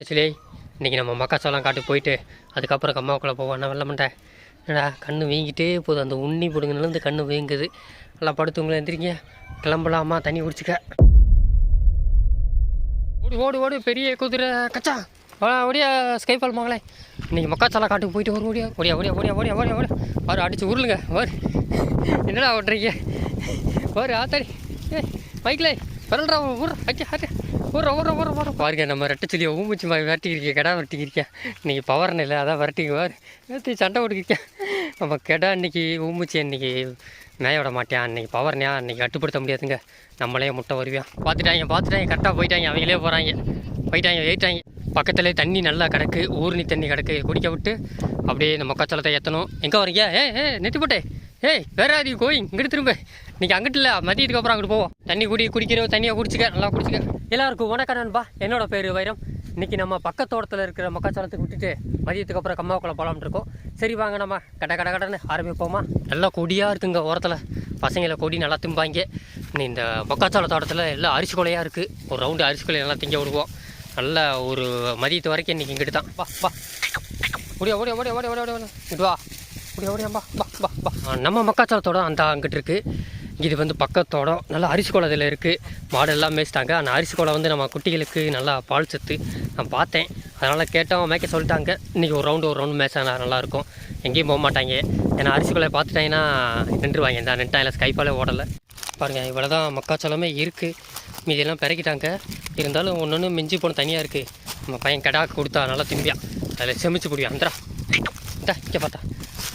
Actually இன்றைக்கி நம்ம மக்காச்சோளம் காட்டுக்கு போயிட்டு அதுக்கப்புறம் கம்மாவுக்குள்ளே போவோம். நான் வெள்ள மாட்டேன் என்னடா கண் வீங்கிட்டே போதும் அந்த உண்ணி பிடுங்கினது கண் வீங்குது. நல்லா படுத்துவங்களை எந்திரிங்க. கிளம்பலாமா? தண்ணி குடிச்சிக்க. ஓடி ஓடி ஓடி பெரிய குதிரை கச்சா. வா ஓடியா ஸ்கைஃபால் மகளே. இன்றைக்கி மக்காச்சோளம் காட்டுக்கு போயிட்டு ஒரு ஓடியா. ஓடியா ஓடியா ஓடியா ஓடியா ஓடியா ஓடியா. வாரு அடித்து உருளுங்க. வரு. என்னடா ஓட்டுறீங்க? வாரு ஆத்தாடி. ஏ மைக்கிலே வரல்றா ஊர் அச்சா அச்சா ஒரு ஊற ஊற பாருங்க நம்ம ரெட்டை சொல்லி ஊமிச்சு மாதிரி விரட்டிக்கிறீங்க கடா விரட்டிக்கிறீங்க இன்னைக்கு பவர்னு இல்லை அதான் விரட்டிக்குவார் நேற்று சண்டை ஓடிக்கிறேன் நம்ம கெடா இன்னைக்கு ஊமிச்சு இன்னைக்கு மேய விட மாட்டேன் இன்னைக்கு பவர்னியா இன்னைக்கு கட்டுப்படுத்த முடியாதுங்க. நம்மளே முட்டை வருவியா? பார்த்துட்டாங்க பார்த்துட்டாங்க கரெக்டாக போயிட்டாங்க அவங்களே போகிறாங்க போயிட்டாங்க வெயிட்டாங்க பக்கத்துலேயே தண்ணி நல்லா கிடக்கு ஊர்னி தண்ணி கிடக்கு குடிக்க விட்டு அப்படியே இந்த மக்காச்சோளத்தை ஏற்றணும் எங்கே வரீங்க ஏ ஏ நெத்தி போட்டே ஏய் வேற ஆதி கோயிங் இங்கிட்டு திரும்ப. இன்னைக்கு அங்கிட்டு இல்லை மதியத்துக்கு அப்புறம் அங்கிட்டு போவோம். தண்ணி குடி குடிக்கிற தண்ணியை குடிச்சிக்க நல்லா குடிச்சிக்க. எல்லாருக்கும் வணக்கம் நண்பா. என்னோட பேர் வைரம். இன்னைக்கு நம்ம பக்கத்தோட்டத்தில் இருக்கிற மக்காச்சோளத்துக்கு விட்டுட்டு மதியத்துக்கு அப்புறம் கம்மாக்குள்ள போகலாம்னு இருக்கோம். சரி வாங்க நம்ம கட கட கடன்னு ஆரம்பிப்போமா? நல்லா கொடியாக இருக்குங்க ஓரத்தில். பசங்களை கொடி நல்லா திம்பாங்க. இந்த மக்காச்சோள தோட்டத்தில் எல்லாம் அரிசி கொலையாக இருக்குது ஒரு ரவுண்டு அரிசி கொலையை நல்லா திங்க விடுவோம். நல்ல ஒரு மதியத்து வரைக்கும் இன்றைக்கி இங்கிட்டு தான். வா வா. ஓடியா ஓடியா ஓடியா ஓடியா ஓடியா ஓடியா. இங்கிட்டு வா. ஓடியா ஓடியாம்பா பா பா நம்ம மக்காச்சோளத்தோட அந்த அங்கிட்டு இருக்குது இது வந்து பக்கத்தோடம் நல்லா அரிசி குளம் இதில் இருக்குது மாடு எல்லாம் மேய்ச்சிட்டாங்க. அந்த அரிசி குளம் வந்து நம்ம குட்டிகளுக்கு நல்லா பால் சத்து நான் பார்த்தேன். அதனால் கேட்டோம் மேய்க்க சொல்லிட்டாங்க. இன்றைக்கி ஒரு ரவுண்டு ஒரு ரவுண்டு மேய்ச்சா நல்லாயிருக்கும். எங்கேயும் போக மாட்டாங்க. ஏன்னா அரிசி குலையை பார்த்துட்டாங்கன்னா நின்றுவாங்க இந்த நின்ட்டாங்க ஸ்கைஃபாலே ஓடலை. பாருங்கள் இவ்வளோ தான் மக்காச்சோளமே இருக்குது மீதியெல்லாம் பிறக்கிட்டாங்க இருந்தாலும் ஒன்று ஒன்று மிஞ்சி போன தனியாக இருக்குது நம்ம பையன் கடாக்கு கொடுத்தா நல்லா திம்பியா. அதில் செமிச்சு பிடிவான் அந்தரா இந்த இங்கே பார்த்தா.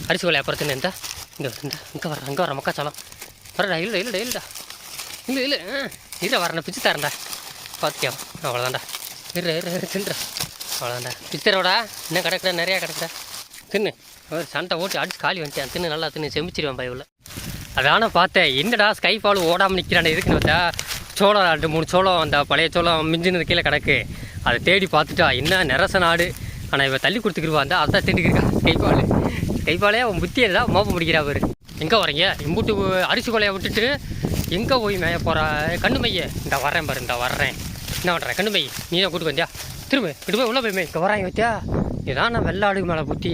அரிசி கொலை அப்புறம் தின்னு இந்த இங்கே இந்த இங்கே வர அங்கே வர மக்காச்சோளம் வரடா இல்லைடா இல்லைடா இல்லைடா இல்லை இல்லை ஆ இல்லை வரேன்டா பிச்சு தரேன்டா பார்த்தியா அவ்வளோதான்டா இரு இரு இரு தின்றா அவ்வளோதான்டா பிச்சு தரோடா இன்னும் கிடக்குறா நிறையா கிடக்குறா தின்னு சண்டை ஓட்டி அடிச்சு காலி வந்துட்டேன் தின்னு நல்லா தின்னு செமிச்சிருவேன் பயவில் அதான பார்த்தேன் என்னடா ஸ்கை ஃபால் ஓடாமல் நிற்கிறான் எதுக்குன்னு பார்த்தா சோளம் ரெண்டு மூணு சோளம் அந்த பழைய சோளம் மிஞ்சினது கீழே கிடக்கு அதை தேடி பார்த்துட்டா என்ன நிரச நாடு ஆனால் இவன் தள்ளி கொடுத்துக்கிருவா அந்த அதான் தேடிக்கிருக்கா ஸ்கை ஃபால் கைப்பாலே உன் அவன் புத்தி தான் மோப்ப பிடிக்கிறா அவர் எங்கே வரீங்க இம்புட்டு அரிசி கொலையை விட்டுட்டு எங்கே போய் மேய போகிறா கண்ணு மைய. இந்த வரேன் பாரு இந்த வர்றேன். என்ன பண்ணுறேன் கண்ணு மை. நீ தான் கூட்டு வந்தியா? திரும்ப இட்டு போய் உள்ளே போய் மே. இங்கே வராங்க வத்தியா இதான் நான் வெள்ளாடு மேலே புத்தி.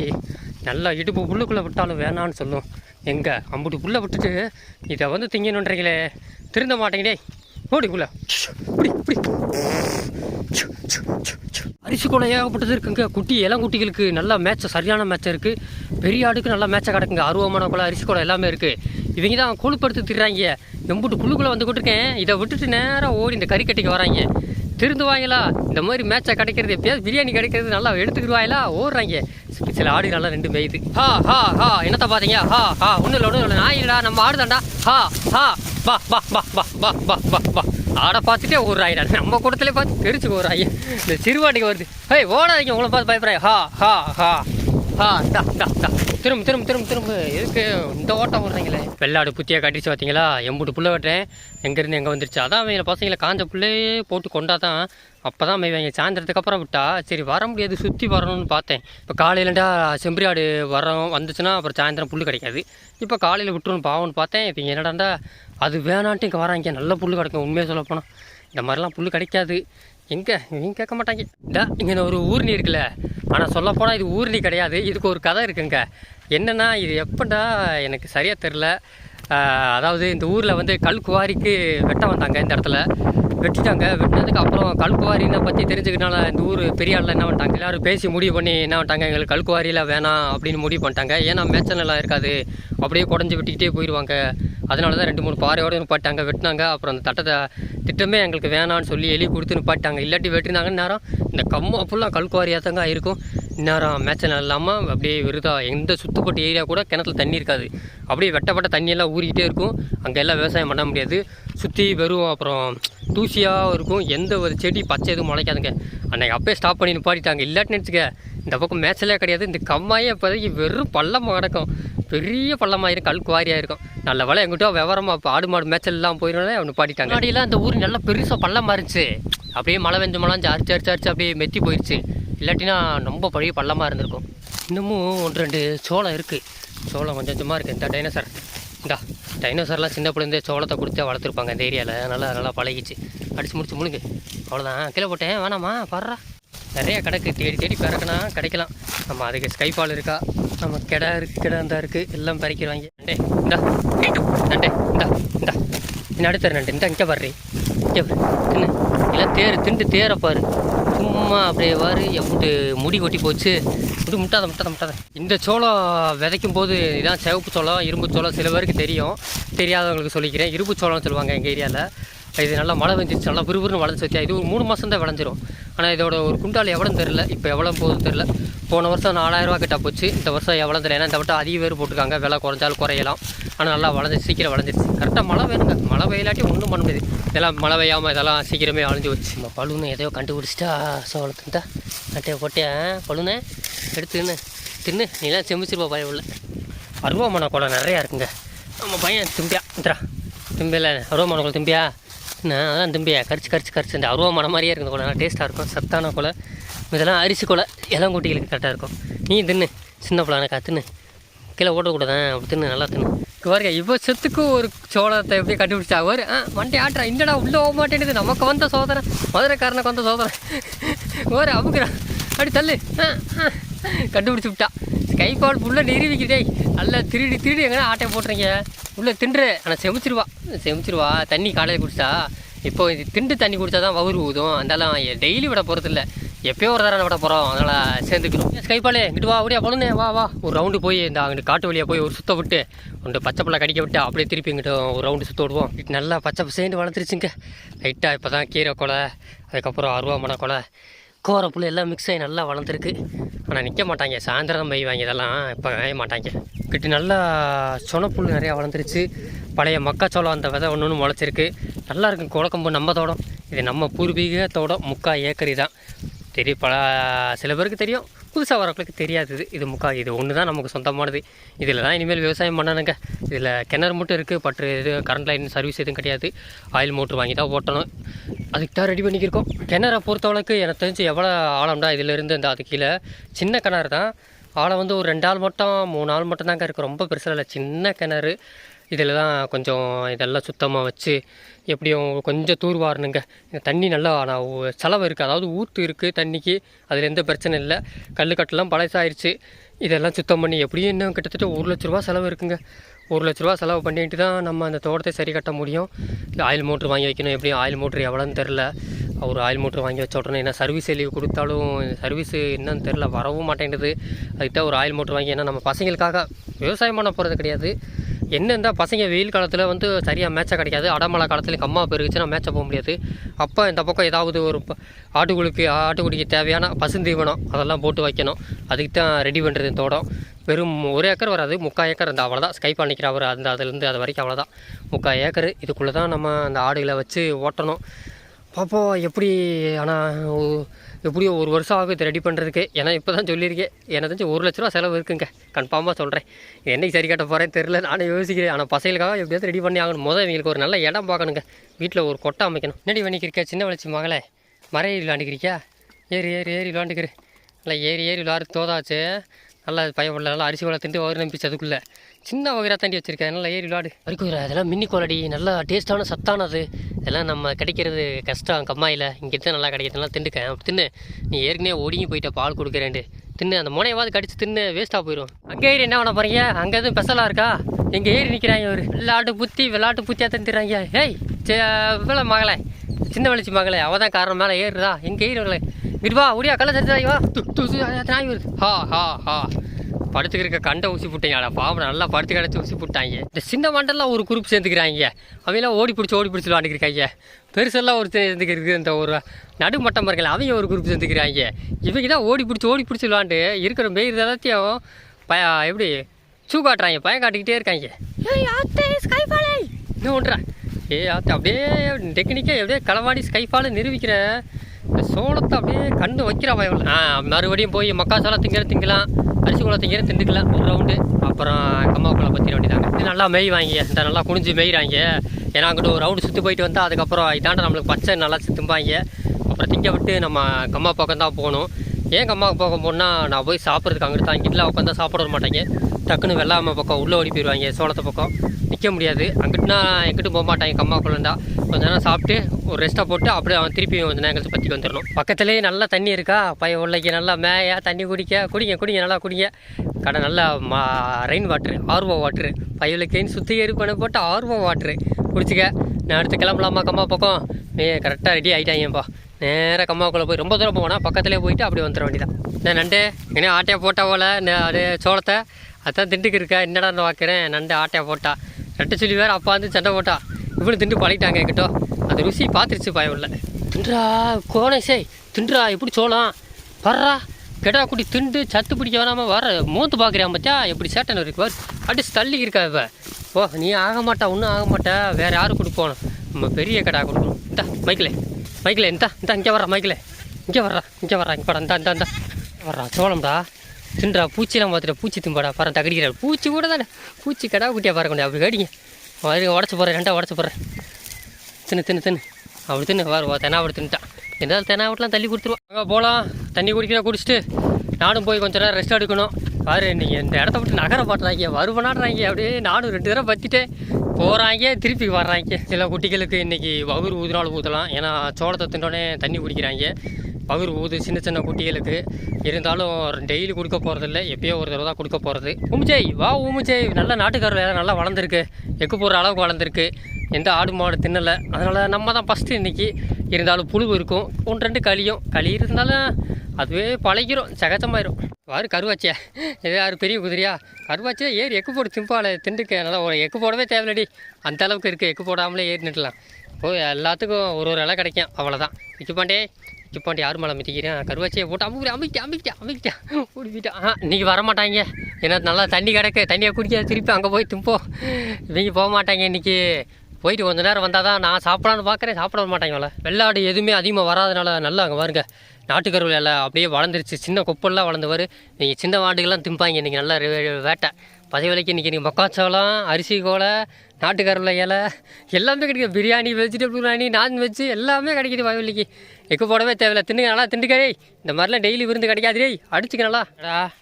நல்லா இடுப்பு புல்லுக்குள்ளே விட்டாலும் வேணான்னு சொல்லும். எங்கே? அம்புட்டு புல்லை விட்டுட்டு இதை வந்து திங்கணுன்றீங்களே. திருந்த மாட்டேங்கடே ஓடிக்குள்ள இப்படி இப்படி அரிசி கொலை ஏகப்பட்டது இருக்குங்க. குட்டி இளங்குட்டிகளுக்கு நல்லா மேட்ச் சரியான மேட்ச் இருக்குது பெரிய ஆடுக்கு நல்லா மேட்சாக கிடக்குங்க. அருவமான கொலை அரிசி கொலை எல்லாமே இருக்குது இவங்க தான் கொழுப்படுத்து திடுறாங்க எம்புட்டு புல்லுக்குள்ளே வந்து இருக்கேன் இதை விட்டுட்டு நேராக ஓடி இந்த கறிக்கட்டிக்கு வராங்க. திருந்துவாங்களா இந்த மாதிரி மேட்சை கிடைக்கிறது எப்பயாவது பிரியாணி கிடைக்கிறது நல்லா எடுத்துக்கிடுவாங்களா ஓடுறாங்க. சில ஆடு நல்லா ரெண்டு மேயுது. ஹா ஹா ஹா. என்னத்த பார்த்தீங்க? ஹா ஹா. ஒன்றும் இல்லை ஒன்றும் இல்லை. நான் நம்ம ஆடுதாண்டா ஹா ஹா. பா பா பா பா பா பா பா பா ஆடை பார்த்துட்டே ஒரு ஓடுறாயிடா. நம்ம கூட்டத்திலே பார்த்து தெரிச்சு ஐயா இந்த சிறுவாட்டிக்கு வருது. ஹே ஓடாதீங்க உங்களை பார்த்து பயப்படுறாங்க ஹா ஹா ஹா. ஹா டா டா டா திரும்ப திரும்ப திரும்ப திரும்ப. எதுக்கு இந்த ஓட்டம் விடுறீங்களே வெள்ளாடு புத்தியாக கட்டிச்சு பார்த்தீங்களா? எம்புட்டு புள்ள வெட்டேன் எங்கேருந்து எங்கே வந்துருச்சு? அதான் அவங்க பசங்களை காஞ்ச புள்ளையே போட்டு கொண்டா தான். அப்போ தான் மேய்வாங்க சாயந்தரத்துக்கு அப்புறம் விட்டா. சரி வர முடியாது. சுற்றி வரணும்னு பார்த்தேன். இப்போ காலையிலண்டா செம்பரி ஆடு வரோம் வந்துச்சுன்னா அப்புறம் சாயந்தரம் புல் கிடைக்காது. இப்போ காலையில் விட்டுருன்னு பாவம்னு பார்த்தேன். இப்போ என்னடாண்டா அது வேணான்ட்டு இங்கே வராங்க. நல்ல புல் கிடைக்கும். உண்மையாக சொல்ல போனால் இந்த மாதிரிலாம் புல் கிடைக்காது. எங்கே? இவங்க கேட்க மாட்டாங்க. டா இங்கே ஒரு ஊர்னி இருக்குல்ல. ஆனால் சொல்லப்போனால் இது ஊர்னி கிடையாது. இதுக்கு ஒரு கதை இருக்குங்க. என்னென்னா இது எப்படா எனக்கு சரியாக தெரில அதாவது இந்த ஊரில் வந்து கல்குவாரிக்கு வெட்ட வந்தாங்க இந்த இடத்துல. வெட்டிட்டாங்க. வெட்டினதுக்கு அப்புறம் கல்குவாரினை பற்றி தெரிஞ்சுக்கிட்டனால இந்த ஊர் பெரிய ஆளில் என்ன பண்ணிட்டாங்க? எல்லாரும் பேசி முடிவு பண்ணி என்ன பண்ணிட்டாங்க? எங்களுக்கு கல்குவாரியில் வேணாம் அப்படின்னு முடிவு பண்ணிட்டாங்க. ஏன்னா மேய்ச்சல் நல்லா இருக்காது. அப்படியே குடஞ்சி விட்டுக்கிட்டே போயிடுவாங்க அதனால தான் ரெண்டு மூணு பாறையோடு நிப்பாட்டாங்க வெட்டினாங்க. அப்புறம் அந்த தட்டத்தை திட்டமே எங்களுக்கு வேணான்னு சொல்லி எழுதி கொடுத்து நிப்பாட்டாங்க இல்லாட்டி வெட்டினாங்கன்னு நேரம் இந்த கம்மா ஃபுல்லாக கல்குவாரியாக தாங்க இருக்கும். இந்நேரம் மேய்ச்சல் இல்லாமல் அப்படியே விருதா எந்த சுத்தப்பட்ட ஏரியா கூட கிணத்துல தண்ணி இருக்காது. அப்படியே வெட்டப்பட்ட தண்ணியெல்லாம் ஊறிக்கிட்டே இருக்கும். அங்கே எல்லாம் விவசாயம் பண்ண முடியாது. சுற்றி வெறும் அப்புறம் தூசியாக இருக்கும். எந்த ஒரு செடி பச்சை எதுவும் முளைக்காதுங்க. அன்றைக்கி அப்போயே ஸ்டாப் பண்ணி நிப்பாட்டிட்டாங்க. இல்லாட்டின்னு நினச்சிக்க இந்த பக்கம் மேய்ச்சலே கிடையாது. இந்த கம்மாயே இப்போதைக்கு வெறும் பள்ளமாக கிடக்கும். பெரிய பள்ளமாயிரும் கல் குவாரியாக இருக்கும். நல்ல வேலை எங்கிட்ட விவரமாக இப்போ ஆடு மாடு மேய்ச்சல்லாம் எல்லாம் அவனு பாடிட்டாங்க. முன்னாடியெல்லாம் இந்த ஊர் நல்லா பெருசாக பள்ளமாக இருந்துச்சு. அப்படியே மழை வெஞ்ச மழைஞ்சு அரிச்சு அரிச்சு அரிச்சு அப்படியே மெத்தி போயிடுச்சு இல்லாட்டினா ரொம்ப பழைய பள்ளமாக இருந்திருக்கும். இன்னமும் ஒன்று ரெண்டு சோளம் இருக்குது சோளம் கொஞ்சம் கொஞ்சமாக இருக்குது இந்த டைனோசர் இந்தா டைனோசர்லாம் சின்ன பிள்ளைந்தே சோளத்தை கொடுத்தே வளர்த்துருப்பாங்க இந்த ஏரியாவில் நல்லா நல்லா பழகிச்சு. அடித்து முடிச்சு முழுங்கு. அவ்வளோதான் கீழே போட்டேன். வேணாமா பாடுறா. நிறைய கிடக்கு. தேடி தேடி பிறக்கனா கிடைக்கலாம். நம்ம அதுக்கு ஸ்கைஃபால் இருக்கா? நம்ம கிடா இருக்கு கிடா இருந்தா இருக்குது எல்லாம் பறிக்கிறாங்க. நண்டே இந்தா நண்டே இந்தா இந்தா. இன்னும் அடுத்த நண்டு இந்தா இங்கே பாரு. இங்கே பாரு. தின்னு. எல்லாம் தேர் திண்டு தேரை பாரு. சும்மா அப்படியே வாரு எவ்வளோ முடி கொட்டி போச்சு. முடி முட்டாத முட்டாத முட்டாத. இந்த சோளம் விதைக்கும் போது இதான் சிவப்பு சோளம் இரும்பு சோளம் சில பேருக்கு தெரியும். தெரியாதவங்களுக்கு சொல்லிக்கிறேன். இரும்பு சோளம்னு சொல்லுவாங்க எங்கள் ஏரியாவில் இது நல்லா மழை வந்துச்சு நல்லா விறுவிறுன்னு வளர்ந்து வச்சா இது ஒரு மூணு மாதம் தான் விளைஞ்சிரும். ஆனால் இதோட ஒரு குண்டால் எவ்வளோன்னு தெரில இப்போ எவ்வளோ போகுதுன்னு தெரில போன வருஷம் நாலாயிரரூவா கிட்ட போச்சு இந்த வருஷம் எவ்வளோ தெரியல ஏன்னா இந்த வட்டம் அதிக பேர் போட்டிருக்காங்க விலை குறைஞ்சாலும் குறையலாம். ஆனால் நல்லா வளர்ந்து சீக்கிரம் வளர்ந்துருச்சு. கரெக்டாக மழை வேணுங்க மழை வெயிலாட்டி ஒன்றும் பண்ண முடியாது. இதெல்லாம் மழை பெய்யாமல் இதெல்லாம் சீக்கிரமே அழிஞ்சு வச்சு நம்ம பழுன்னு எதையோ கண்டுபிடிச்சிட்டா சோளத்துட்டா நட்டையை போட்டேன் பழுனே எடுத்து தின்னு. தின்னு. நீலாம் செமிச்சிருப்பா பயம் உள்ள. அருவாமனை குளம் நிறையா இருக்குங்க. நம்ம பையன் திம்பியா. இந்தரா திம்பியில் அருவாமனை குளம் திம்பியா? நான் அதான் திம்பியா கரிச்சு கரிச்சு கரிச்சு. இந்த அருவமான மாதிரியே இருக்குது கொலை நல்லா டேஸ்ட்டாக இருக்கும். சத்தான கொலை இதெல்லாம் அரிசி குலை இளங்குட்டிகளுக்கு கரெக்டாக இருக்கும். நீ தின்னு. சின்ன பிள்ளைனக்கா தின்னு. கீழே ஓட்டக்கூடாதான் அப்படி தின்னு நல்லா தின்னு. பாருங்க இப்போ செத்துக்கு ஒரு சோளத்தை எப்படி கண்டுபிடிச்சா? ஒரு ஆ வண்டி ஆட்டுறா. இந்தடா உள்ளே போக மாட்டேங்குது நமக்கு வந்த சோதனை. மதுரைக்காரனுக்கு வந்த சோதனை. ஒரு அமுக்குறான் அப்படி தள்ளு. ஆ, ஆ. கண்டுபிடிச்சி விட்டா. கைப்பால் ஃபுல்லாக நிறுவிக்கிட்டே நல்லா திருடி திருடி எங்கன்னா ஆட்டையை போட்டுறீங்க உள்ளே தின்று. ஆனால் செமிச்சிருவா. செமிச்சிருவா. தண்ணி காலையில் குடிச்சா இப்போ இது திண்டு தண்ணி குடிச்சா தான் வவுறு ஊதும். அதெல்லாம் டெய்லி விட போகிறதில்ல எப்போயோ ஒரு தடவை விட போகிறோம் அதனால் சேர்ந்துக்கணும். ஸ்கைப்பாலே இங்கிட்டு வா அப்படியே பொழுனே வா வா. ஒரு ரவுண்டு போய் இந்த அங்கிட்டு காட்டு வழியாக போய் ஒரு சுத்த விட்டு ஒன்று பச்சை பிள்ளை கடிக்க விட்டு அப்படியே திருப்பி இங்கிட்ட ஒரு ரவுண்டு சுத்த விடுவோம். நல்லா பச்சை பசேண்டு வளர்த்துருச்சுங்க லைட்டாக இப்போ தான் கீரை கொலை அதுக்கப்புறம் அருவாமனை கொலை கோர புல் எல்லாம் மிக்ஸ் ஆகி நல்லா வளர்ந்துருக்கு. ஆனால் நிற்க மாட்டாங்க. சாயந்தரம் தான் பெய்வாங்க இதெல்லாம் இப்போ வேய மாட்டாங்க. கிட்ட நல்லா சொனப்புல் நிறையா வளர்ந்துருச்சு. பழைய மக்காச்சோளம் அந்த விதை ஒன்று ஒன்று முளைச்சிருக்கு. நல்லா இருக்கு குளக்கம்பு நம்ம தோடம். இது நம்ம பூர்வீகத்தோட முக்கால் முக்கா ஏக்கரி தான் தெரியும். பல சில பேருக்கு தெரியும். புதுசாக வரவங்களுக்கு தெரியாது. இது இது முக்கா இது ஒன்று தான் நமக்கு சொந்தமானது. இதில் தான் இனிமேல் விவசாயம் பண்ணணுங்க. இதில் கிணறு மட்டும் இருக்குது பட் இது கரண்ட் லைன் சர்வீஸ் எதுவும் கிடையாது. ஆயில் மோட்ரு வாங்கி தான் ஓட்டணும். அதுக்கு தான் ரெடி பண்ணிக்கிருக்கோம். கிணறை பொறுத்தவரைக்கு எனக்கு தெரிஞ்சு எவ்வளோ ஆழம்டா இதிலிருந்து இந்த அது கீழே. சின்ன கிணறு தான் ஆழம் வந்து ஒரு ரெண்டு ஆள் மட்டும் மூணு ஆள் மட்டும் தாங்க இருக்குது ரொம்ப பெருசாக இல்லை. சின்ன கிணறு. இதில் தான் கொஞ்சம் இதெல்லாம் சுத்தமாக வச்சு எப்படியும் கொஞ்சம் தூர்வாரணுங்க. இந்த தண்ணி நல்லா ஆனால் செலவு இருக்குது. அதாவது ஊற்று இருக்குது தண்ணிக்கு. அதில் எந்த பிரச்சனை இல்லை. கல்லுக்கட்டெல்லாம் பழசாயிருச்சு. இதெல்லாம் சுத்தம் பண்ணி எப்படியும் இன்னும் கிட்டத்தட்ட ஒரு லட்ச ரூபா செலவு இருக்குங்க. ஒரு லட்ச ரூபா செலவு பண்ணிட்டு தான் நம்ம அந்த தோட்டத்தை சரி கட்ட முடியும். ஆயில் மோட்ரு வாங்கி வைக்கணும். எப்படியும் ஆயில் மோட்ரு எவ்வளோன்னு தெரில. ஒரு ஆயில் மோட்ரு வாங்கி வச்ச உடனே என்ன சர்வீஸ் லீவ் கொடுத்தாலும் சர்வீஸ் என்னன்னு தெரில. வரவும் மாட்டேங்குது. அதுக்கு தான் ஒரு ஆயில் மோட்ரு வாங்கி ஏன்னா நம்ம பசங்களுக்காக விவசாயம் பண்ண போகிறது கிடையாது. என்னென்னா பசங்க வெயில் காலத்தில் வந்து சரியாக மேட்சாக கிடைக்காது. அடமழை காலத்துலேயும் கம்மா பெருகுச்சுன்னா மேட்சை போக முடியாது. அப்போ இந்த பக்கம் ஏதாவது ஒரு ப- ஆட்டுக்குழுக்கு ஆட்டுக்குடிக்கு தேவையான பசுந்தீவனம் அதெல்லாம் போட்டு வைக்கணும். அதுக்கு தான் ரெடி பண்ணுறது இந்த தோட்டம் வெறும் ஒரு ஏக்கர் வராது. முக்கால் ஏக்கர் அந்த அவ்வளோதான் ஸ்கைப் பண்ணிக்கிற அவர் அந்த அதுலேருந்து அது வரைக்கும் அவ்வளோதான் முக்கால் ஏக்கர். இதுக்குள்ளே தான் நம்ம அந்த ஆடுகளை வச்சு ஓட்டணும். பார்ப்போம் எப்படி? ஆனால் எப்படியோ ஒரு வருஷம் ஆகும் இதை ரெடி பண்ணுறதுக்கு ஏன்னா இப்போ தான் சொல்லியிருக்கேன். எனக்கு தெரிஞ்சு ஒரு லட்ச ரூபா செலவு இருக்குங்க. கன்ஃபார்மாக சொல்கிறேன் என்னைக்கு சரி கட்ட போகிறேன் தெரில நானே யோசிக்கிறேன். ஆனால் பசங்களுக்காக எப்படியாவது ரெடி பண்ணி ஆகணும். முதல் எங்களுக்கு ஒரு நல்ல இடம் பார்க்கணுங்க. வீட்டில் ஒரு கொட்டை அமைக்கணும். என்னடி பண்ணிக்கிறிக்கா சின்ன வளர்ச்சி மகளே? மர ஏறி விளாண்டுக்கிறீக்கா ஏறி ஏறி ஏறி விளாண்டுக்கிறேன் இல்லை ஏறி ஏறி விளாடு தோதாச்சு. நல்லா பயப்படல நல்லா அரிசி வள திண்டு வயிறு நம்பிச்சு அதுக்குள்ளே. சின்ன வகையாக தாண்டி வச்சிருக்கேன். நல்லா ஏறி விளாடு வரைக்கும் அதெல்லாம் மின்னி கோலடி. நல்லா டேஸ்ட்டான சத்தானது இதெல்லாம் நம்ம கிடைக்கிறது கஷ்டம் கம்மாயில். இங்கே தான் நல்லா கிடைக்கிறது நல்லா திண்டுக்கேன் தின்னு. நீ ஏற்கனவே ஒடுங்கி போயிட்ட பால் கொடுக்குறேன்ட்டு. தின்னு அந்த முனையவாது கடிச்சு தின்னு வேஸ்ட்டாக போயிடும் அங்கே ஏறி என்ன பண்ண போகிறீங்க அங்கே எதுவும் ஸ்பெஷலாக இருக்கா? எங்கள் ஏறி நிற்கிறாங்க ஒரு விளாட்டு புத்தி விளாட்டு புத்தியாக தந்துடுறாங்க ஏய் இவ்வளோ மகளே. சின்ன வளர்ச்சி மகளே. அவள் தான் காரணம். மேலே ஏறுதா எங்கள் ஏறி இங்கிட்டு வா ஒடியா கள்ள சரி வா. நாய் வருது ஹா ஹா. ஹா படுத்துக்கிறக்க கண்டை ஊசி போட்டீங்க பாவம் நல்லா படுத்து கிடச்சி ஊசி போட்டாங்க இந்த சின்ன மண்டெல்லாம் ஒரு குரூப் சேர்ந்துக்கிறாங்க அவங்களாம் ஓடி பிடிச்சி ஓடி பிடிச்சி விளாண்டுக்கிறாங்க பெருசெல்லாம் ஒரு சேர்ந்துக்கிறது இந்த ஒரு நடு மட்டம் இருக்கல அவங்க ஒரு குரூப் சேர்ந்துக்கிறாங்க இவங்க தான் ஓடி பிடிச்சி ஓடி பிடிச்சி விளாண்டு இருக்கிற மெயிர் எல்லாத்தையும் பய எப்படி சூ காட்டுறாங்க பயம் காட்டிக்கிட்டே இருக்காங்க இன்னும் ஒன்றா? ஏ ஆத்தே அப்படியே டெக்னிக்காக அப்படியே களவாடி ஸ்கைஃபாலை நிரூபிக்கிற சோளத்தை அப்படியே கண்டு வைக்கிற பயம் ஆ மறுபடியும் போய் மக்கா சோளம் திங்கிற திங்கலாம். அரிசி குளம் திங்கிற திண்டுக்கலாம். ஒரு ரவுண்டு அப்புறம் கம்மா குளம் பற்றின வேண்டியதாங்க இது நல்லா மெய் வாங்கி. இந்த நல்லா குனிஞ்சு மேய்றாங்க. ஏன்னா அங்கிட்டு ஒரு ரவுண்டு சுற்றி போயிட்டு வந்தால் அதுக்கப்புறம் இதாண்ட நம்மளுக்கு பச்சை நல்லா திம்பாங்க. அப்புறம் திங்க விட்டு நம்ம கம்மா பக்கம் தான் போகணும். ஏன் கம்மாவுக்கு பக்கம் போனால் நான் போய் சாப்பிட்றதுக்கு அங்கிட்டு தான் இங்கிட்டலாம் உட்காந்து சாப்பிட வர மாட்டாங்க. டக்குன்னு வெள்ளாமை பக்கம் உள்ளே ஓடி போயிடுவாங்க சோளத்தை பக்கம். நிற்க முடியாது. அங்கிட்டுனா எங்கிட்டும் போக மாட்டான். எங்கள் அம்மா குழந்தா கொஞ்ச நேரம் சாப்பிட்டு ஒரு ரெஸ்ட்டாக போட்டு அப்படியே அவன் திருப்பி கொஞ்ச நேரம் கழிச்சு பற்றி வந்துடணும் பக்கத்துலேயே நல்லா தண்ணி இருக்கா? பையன் உள்ளைக்கு நல்லா மேயா தண்ணி குடிக்க குடிங்க குடிங்க நல்லா குடிங்க. கடை நல்லா மா ரெயின் வாட்ரு ஆர்வோ வாட்ரு பையலுக்கேன்னு சுத்திகரிப்பு பண்ண போட்டு ஆர்வோ வாட்ரு குடிச்சிக்க. நான் அடுத்து கிளம்பலாமா கம்மா பக்கம்? நீ கரெக்டாக ரெடி ஆகிட்டாங்கப்பா நேராக கம்மாக்குள்ளே போய் ரொம்ப தூரம் போனால் பக்கத்துலேயே போயிட்டு அப்படியே வந்துட வேண்டியதான் நான் நண்டு? என்ன ஆட்டையை போட்டா போல்? நான் அது சோளத்தை? அதான் திண்டுக்கு இருக்கா? என்னடா நான் வாக்குறேன்? நண்டு ஆட்டையை போட்டா. ரெட்டை சொல்லி வேறு அப்பா வந்து சண்டை போட்டா. இவ்வளோ திண்டு பழகிட்டாங்க என்கிட்ட. அது ருசி பார்த்துருச்சு பயம் இல்லை தின்றா சே தின்றா எப்படி சோளம்? வர்றா. கெடா குடி திண்டு சத்து பிடிக்க வராமல் வர மூத்து பார்க்குறியா மச்சா எப்படி சேட்டன் இருக்கு பாரு. அடிச்சு தள்ளி இருக்கா இப்போ ஓ நீ ஆக மாட்டா ஒன்றும் ஆக மாட்டா. வேறு யாரும் கொடுப்போம்? நம்ம பெரிய கடா கொடுக்கணும். இந்தா மைக்கில் மைக்கில் இந்தா இந்தா இங்கே வர்றா மைக்கில் இங்கே வர்றா இங்கே வர்றா இங்கே படம் இந்தா இந்தா இந்தா. வர்றா சோளம்டா. தின்றா பூச்சிலாம் பார்த்துட்டு பூச்சி திம்பாடா பாரு தகடிக்கிறார் பூச்சி கூட தானே. பூச்சி கடா குட்டியாக பாருங்க அப்படி கடிங்க. உடச்சி போகிறேன் ரெண்டா உடச்சி போகிறேன் தின்னு தின்னு தின்னு. அப்படி தின்னு வாரு தெனாவடி தின்ட்டான் இருந்தாலும் தெனாவட்டெலாம் தள்ளி கொடுத்துருவோம் அங்கே போகலாம் தண்ணி குடிக்கிற குடிச்சிட்டு. நானும் போய் கொஞ்சம் நேரம் ரெஸ்ட் எடுக்கணும். பாரு நீங்கள் இந்த இடத்த விட்டு நகர பாட்டுறாங்க வருவனாடுறாங்க அப்படியே நானும் ரெண்டு தடவை பற்றிட்டு போகிறாங்க திருப்பி வர்றாங்க. சில குட்டிகளுக்கு இன்றைக்கி வகுர் ஊதுனாலும் ஊற்றலாம் ஏன்னா சோளத்தை தின்னோடனே தண்ணி குடிக்கிறாங்க. பகுர் ஊது சின்ன சின்ன குட்டிகளுக்கு. இருந்தாலும் டெய்லி கொடுக்க போகிறதில்ல எப்பயோ ஒரு தடவை தான் கொடுக்க போகிறது உமிச்சை வா உமிச்சை நல்ல நாட்டுக்காரில் நல்லா வளர்ந்துருக்கு. எக்கு போடுற அளவுக்கு வளர்ந்துருக்கு. எந்த ஆடு மாடு தின்னலை. அதனால் நம்ம தான் ஃபஸ்ட்டு இன்றைக்கி இருந்தாலும் புழு இருக்கும். ஒன்று ரெண்டு களியும். களி இருந்தாலும் அதுவே பழகிரும். சகஜமாயிரும். வாரு கருவாச்சியா? இது யார் பெரிய குதிரையா? கருவாச்சியா ஏறி எக்கு போடு. திம்பால திண்டுக்க நல்லா ஒரு எக்கு போடவே தேவையில்லடி. அந்த அளவுக்கு இருக்குது எக்கு போடாமலே ஏறி நிட்டுலாம் ஓ எல்லாத்துக்கும் ஒரு ஒரு இலை கிடைக்கும். அவ்வளோதான் விற்கப்பாண்டே இப்பாண்டி யார் மேலே மிதிக்கிறேன் கருவாச்சியை போட்டு அமுக்கிறேன் அமைக்கிட்டேன் அமைக்கிட்டேன் அமைக்கிட்டேன் ஓடிவிட்டேன் ஆ இன்றைக்கி வரமாட்டாங்க. ஏன்னா நல்லா தண்ணி கிடக்கு. தண்ணியை குடிக்க திருப்பி அங்கே போய் தும்போ. இவங்க போக மாட்டாங்க இன்றைக்கி போயிட்டு கொஞ்ச நேரம் வந்தால் தான் நான் சாப்பிடலான்னு பார்க்குறேன். சாப்பிட வர மாட்டாங்களே வெள்ளாடு எதுவுமே அதிகமாக வராதனால நல்லா அங்கே பாருங்க. நாட்டுக்கருவில் எல்லாம் அப்படியே வளர்ந்துருச்சு. சின்ன கொப்பெல்லாம் வரும் நீங்கள் சின்ன மாடுகள்லாம் திம்பாங்க. இன்றைக்கி நல்லா வேட்டை. பதவி விலைக்கு இன்றைக்கி நீங்கள் மக்காச்சோளம் அரிசி கோலை நாட்டுக்கருவில் இலை எல்லாமே கிடைக்கும். பிரியாணி வெஜிடபிள் பிரியாணி நான்வெஜ் எல்லாமே கிடைக்குது விலைக்கு. எக்கு போடவே தேவையில்ல. தின்னுங்க நல்லா திண்டுக்கடே இந்த மாதிரிலாம் டெய்லி விருந்து கிடைக்காது. டேய் அடிச்சுக்க நல்லா.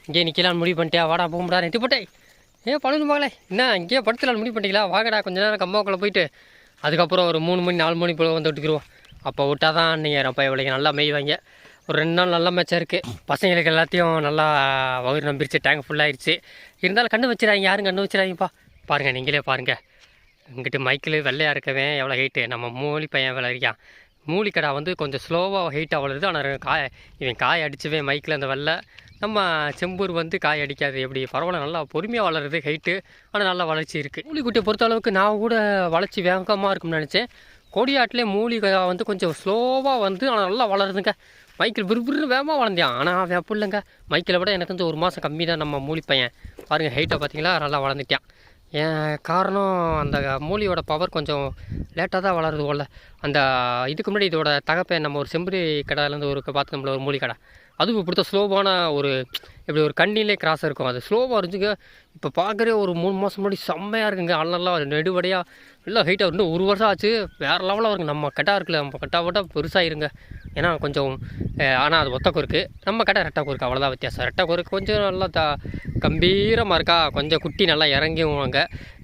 இங்கே நிற்கலான்னு முடிவு பண்ணிட்டியா? வாடா போகும்டா நெட்டு போட்டேன் ஏன் பழனி மகளே என்ன இங்கேயே படத்தில் முடிவு பண்ணிக்கலாம் வாங்கடா கொஞ்ச நேரம் கம்மாவுக்குள்ளே போயிட்டு அதுக்கப்புறம் ஒரு மூணு மணி நாலு மணி போல் வந்து விட்டுக்குருவோம். அப்போ விட்டால் தான் நீங்கள் ரொம்ப இவளைக்கு நல்லா மேய்வாங்க. ஒரு ரெண்டு நாள் நல்ல மேட்சாக இருக்குது பசங்களுக்கு எல்லாத்தையும் நல்லா வயிறு நம்பிருச்சு டேங்க் ஃபுல்லாகிடுச்சு இருந்தாலும் கண்டு வச்சிடாங்க யாரும் கண்டு வச்சிடாங்கப்பா பாருங்கள் நீங்களே பாருங்கள் இங்கிட்டு மைக்கில் வெள்ளையாக இருக்கவன் எவ்வளோ ஹைட்டு நம்ம மூலி பையன் எவ்வளோ இருக்கான். மூலிக்கடா வந்து கொஞ்சம் ஸ்லோவாக ஹைட்டாக வளருது. ஆனால் காய இவன் காய் அடிச்சவே மைக்கில் அந்த வெள்ளை. நம்ம செம்பூர் வந்து காய் அடிக்காது. எப்படி? பரவாயில்ல நல்லா பொறுமையாக வளருது ஹைட்டு ஆனால் நல்லா வளர்ச்சி இருக்குது மூலிக்குட்டியை பொறுத்த அளவுக்கு நான் கூட வளர்ச்சி வேகமாக இருக்கும்னு நினச்சேன். கொடியாட்டிலே மூலிகை வந்து கொஞ்சம் ஸ்லோவாக வந்து ஆனால் நல்லா வளருதுங்க. மைக்கில் விறுவிறு வேகமாக வளர்ந்தான் ஆனால் அவன் அப்படி இல்லைங்க. மைக்கில் விட எனக்கு வந்து ஒரு மாதம் கம்மி தான் நம்ம மூலி பையன் பாருங்கள் ஹைட்டை பார்த்தீங்களா? நல்லா வளர்ந்துட்டான். ஏன் காரணம் அந்த மூலியோட பவர் கொஞ்சம் லேட்டாக தான் வளருது போல். அந்த இதுக்கு முன்னாடி இதோட தகப்பை நம்ம ஒரு செம்பரி கடையிலேருந்து ஒரு பார்த்தோம்ல ஒரு மூலி கடை. அதுவும் இப்படி தான் ஸ்லோவான ஒரு இப்படி ஒரு கண்ணிலே கிராஸ் இருக்கும். அது ஸ்லோவாக இருந்துச்சுங்க. இப்போ பார்க்குறே ஒரு மூணு மாதம் முன்னாடி செம்மையாக இருக்குங்க. அண்ணெல்லாம் நெடுவடையாக இல்லை ஹைட்டாக இன்னும் ஒரு வருஷம் ஆச்சு. வேறு லெவலில் வருங்க நம்ம கட்டா இருக்குல்ல. நம்ம கட்டா போட்டால் பெருசாக இருங்க ஏன்னா கொஞ்சம் ஆனால் அது ஒத்த குறுக்கு. நம்ம கட்டை ரெட்டை குறுக்கு. அவ்வளோதான் வித்தியாசம். ரெட்டை குறுக்கு கொஞ்சம் நல்லா தா கம்பீரமாக இருக்கா? கொஞ்சம் குட்டி நல்லா இறங்கிவாங்க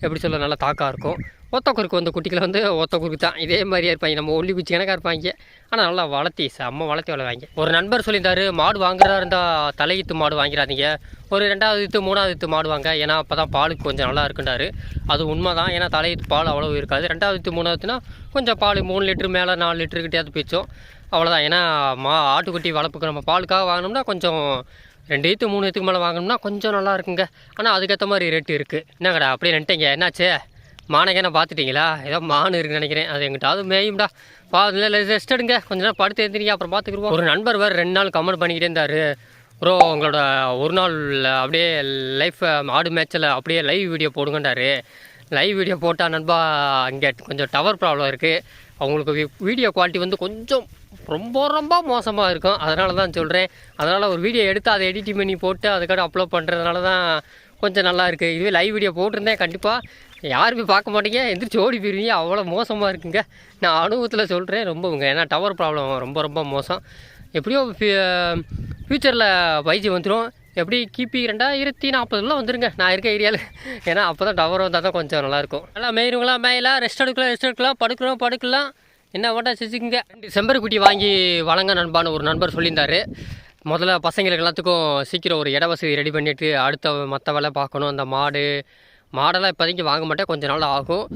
எப்படி சொல்ல நல்லா தாக்கா இருக்கும். ஒத்த குறுக்கு வந்து குட்டிகளை வந்து ஒத்த குறுக்கு தான். இதே மாதிரியே இருப்பாங்க. நம்ம ஒல்லி குச்சி கணக்காக இருப்பாங்க. ஆனால் நல்லா வளர்த்தி செம்ம வளர்த்தி வளர்வாங்க. ஒரு நண்பர் சொல்லியிருந்தாரு மாடு வாங்குறதா இருந்தால் தலையீத்து மாடு வாங்கிறாதீங்க. ஒரு ரெண்டாவது இத்து மூணாவது இத்து மாடு வாங்க. ஏன்னா அப்போ தான் பாலுக்கு கொஞ்சம் நல்லா இருக்குண்டாரு அது உண்மை தான் ஏன்னா தலையீத்து பால் அவ்வளோ இருக்காது. ரெண்டாவது இத்து மூணாவதுனா கொஞ்சம் பால் மூணு லிட்டரு மேலே நாலு லிட்டருக்கிட்டேயாவது பிச்சோம் அவ்வளோதான் ஏன்னா மா ஆட்டுக்குட்டி வளர்ப்புக்கு நம்ம பாலுக்காக வாங்கினோம்னா கொஞ்சம் ரெண்டு ஈத்து மூணு ஈத்துக்கு மேலே வாங்கினோம்னா கொஞ்சம் நல்லா இருக்குங்க. ஆனால் அதுக்கேற்ற மாதிரி ரேட்டு இருக்குது என்னங்கடா அப்படியே நின்ட்டீங்க என்னாச்சு? மானகேன பார்த்துட்டிங்களா? ஏதோ மான் இருக்குன்னு நினைக்கிறேன். அது எங்கிட்டாவது மேயும்டா. பா இல்லை ரெஸ்ட் எடுங்க. கொஞ்ச நேரம் படுத்து எழுந்திரிங்க அப்புறம் பார்த்துக்குருவோம். ஒரு நண்பர் வேறு ரெண்டு நாள் கமெண்ட் பண்ணிக்கிட்டே இருந்தார். ப்ரோ உங்களோட ஒரு நாள் அப்படியே லைஃப் ஆடு மேட்ச்சில் அப்படியே லைவ் வீடியோ போடுங்கன்றாரு. லைவ் வீடியோ போட்டால் நண்பா இங்கே கொஞ்சம் டவர் ப்ராப்ளம் இருக்குது அவங்களுக்கு வீடியோ குவாலிட்டி வந்து கொஞ்சம் ரொம்ப ரொம்ப மோசமாக இருக்கும். அதனால தான் சொல்கிறேன் அதனால் ஒரு வீடியோ எடுத்து அதை எடிட்டிங் பண்ணி போட்டு அதுக்காக அப்லோட் பண்ணுறதுனால தான் கொஞ்சம் நல்லா இருக்குது இதுவே லைவ் வீடியோ போட்டிருந்தேன் கண்டிப்பாக யாருமே பார்க்க மாட்டீங்க. எந்திரிச்சு ஓடி போயிருவீங்க. அவ்வளோ மோசமாக இருக்குங்க. நான் அனுபவத்தில் சொல்கிறேன் ரொம்ப ஏன்னா டவர் ப்ராப்ளம் ரொம்ப ரொம்ப மோசம். எப்படியோ ஃப்யூச்சரில் ஃபைவ் வந்துடும் எப்படி? கிபி ரெண்டாயிரத்தி நாற்பதுலாம் வந்துருங்க. நான் இருக்க ஏரியாவில் ஏன்னா அப்போ தான் டவர் வந்தால் தான் கொஞ்சம் நல்லாயிருக்கும். நல்லா மேய்றவங்களாம் மேயலாம் ரெஸ்ட் எடுக்கலாம் ரெஸ்ட் எடுக்கலாம். படுக்கலாம் படுக்கலாம். என்ன ஓட்டா செஞ்சுக்குங்க செம்பருக்குட்டி வாங்கி வழங்க நண்பான்னு ஒரு நண்பர் சொல்லியிருந்தார். முதல்ல பசங்களுக்கு எல்லாத்துக்கும் சீக்கிரம் ஒரு இட வசதி ரெடி பண்ணிவிட்டு அடுத்த மற்ற வேலை பார்க்கணும். அந்த மாடு மாடெல்லாம் இப்போதைக்கு வாங்க மாட்டேன். கொஞ்சம் நாள் ஆகும்.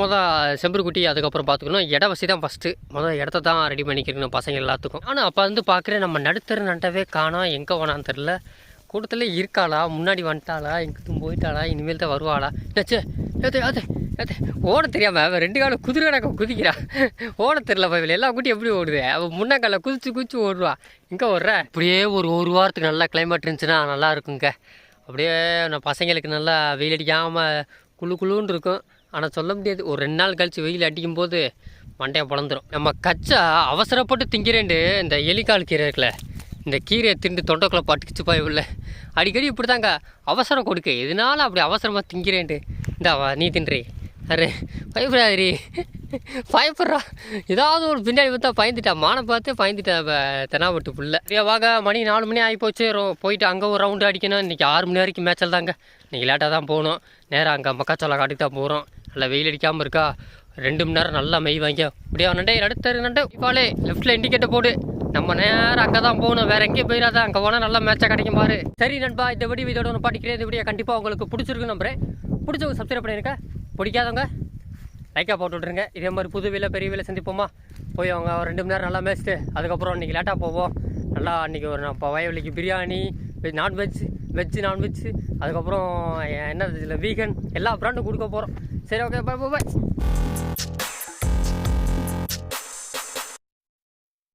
மொதல் செம்பருக்குட்டி அதுக்கப்புறம் பார்த்துக்கணும். இட வசதி தான் ஃபஸ்ட்டு மொதல் இடத்த தான் ரெடி பண்ணிக்கணும் பசங்க எல்லாத்துக்கும். ஆனால் அப்போ வந்து பார்க்குறேன் நம்ம நடுத்தர நட்டவே காணோம் எங்கே போனான்னு தெரில கூட்டத்தில் இருக்காளா? முன்னாடி வந்துட்டாளா? எங்கே போயிட்டாளா? இனிமேல் தான் வருவாளா? என்னாச்சு ஏத்து ஏத்து ஏதே ஓட தெரியாமல் அவன் ரெண்டு காலம் குதிரை கணக்க குதிக்கிறா. ஓட தெரியல இவள். எல்லா குட்டியும் எப்படி ஓடுது? அவள் முன்னக்கால குதிச்சு குதிச்சு ஓடுவா. இங்கே ஓடுற? அப்படியே ஒரு ஒரு வாரத்துக்கு நல்லா கிளைமேட் இருந்துச்சுன்னா நல்லா இருக்குங்க. அப்படியே நான் பசங்களுக்கு நல்லா வெயில் அடிக்காமல் குளு குளுன்னு இருக்கும். ஆனால் சொல்ல முடியாது. ஒரு ரெண்டு நாள் கழித்து வெயில் அடிக்கும் போது மண்டையை பிளந்துடும் நம்ம கச்சா அவசரப்பட்டு திங்கிறேண்டு இந்த எலிக்கால் கீரை இருக்குல்ல இந்த கீரையை திண்டு தொண்டைக்குள்ளே பட்டுக்குச்சு பயவில்ல அடிக்கடி இப்படி தாங்க அவசரம் கொடுக்க. எதனால அப்படி அவசரமாக திங்கிறேண்டு இந்த நீ தின்றி. அரே பயப்படாதீ பயப்படுறா. ஏதாவது ஒரு பின்னாடி பார்த்தா பயந்துட்டா. மானை பார்த்து பயந்துட்டா தெனாவட்டு புள்ள. சரியா வாங்க. மணி நாலு மணி ஆகி போச்சு. போயிட்டு அங்கே ஒரு ரவுண்டு அடிக்கணும். இன்றைக்கி ஆறு மணி வரைக்கும் மேட்சல் தாங்க இன்றைக்கி லேட்டாக தான் போகணும். நேராக அங்கே மக்காச்சோளம் காட்டுக்கு தான் போகிறோம் நல்லா வெயில் அடிக்காமல் இருக்கா? ரெண்டு மணி நேரம் நல்லா மெய் வாங்கிக்க இப்படியா நண்டே? நடுத்தரு நண்டு. இப்பாலே லெஃப்ட்டில் இண்டிகேட்டர் போடு. நம்ம நேரம் அங்கே தான் போகணும். வேறு எங்கேயும் போயிடாத. அங்கே போனால் நல்லா மேட்சாக கிடைக்கும் பாரு. சரி நண்பா. இந்த வீடியோ இதோட ஒன்று பாட்டிக்கிறேன். இந்த வீடியோ கண்டிப்பாக உங்களுக்கு பிடிச்சிருக்கு நம்புறேன். பிடிச்சவங்க சப்ஸ்கிரைப் பண்ணியிருக்கேன் பிடிக்காதவங்க லைக்காக போட்டு விட்ருங்க இதே மாதிரி புது வீல பெரிய வீல சந்திப்போமா? போய் அவங்க ஒரு ரெண்டு மணி நேரம் நல்லா மேய்ச்சிட்டு அதுக்கப்புறம் இன்றைக்கி லேட்டாக போவோம். நல்லா அன்றைக்கி ஒரு இப்போ வயவலிக்கு biryani non veg veg non veg அதுக்கப்புறம் என்ன இதில் வீகன் எல்லா ப்ராண்டும் கொடுக்க போகிறோம் சரி ஓகே பாய் பை